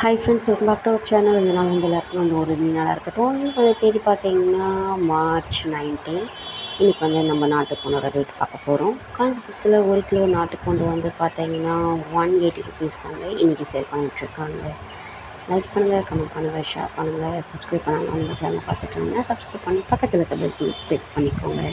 Hi friends welcome back to our channel இந்த நாள் வந்து எல்லாருக்கும் வந்து ஒரு நாளாக இருக்கட்டும். இன்றைக்கி வந்து தேதி பார்த்தீங்கன்னா மார்ச் நைன்டீன் இன்றைக்கி வந்து நம்ம நாட்டுப்பூனோட ரேட் பார்க்க போகிறோம் காஞ்சிபுரத்தில் ஒரு கிலோ நாட்டுப்பூண்டு வந்து பார்த்தீங்கன்னா ஒன் எயிட்டி ருபீஸ் வந்து இன்றைக்கி சேல் பண்ணிகிட்ருக்காங்க லைக் பண்ணுங்கள் கமெண்ட் பண்ணுங்கள் ஷேர் பண்ணுங்கள் சப்ஸ்கிரைப் பண்ணுங்கள் நம்ம சேனல் பார்த்துட்டு இருந்தேன் சப்ஸ்கிரைப் பண்ணி பக்கத்தில் இருக்க பெல் கிளிக் பண்ணிக்கோங்க.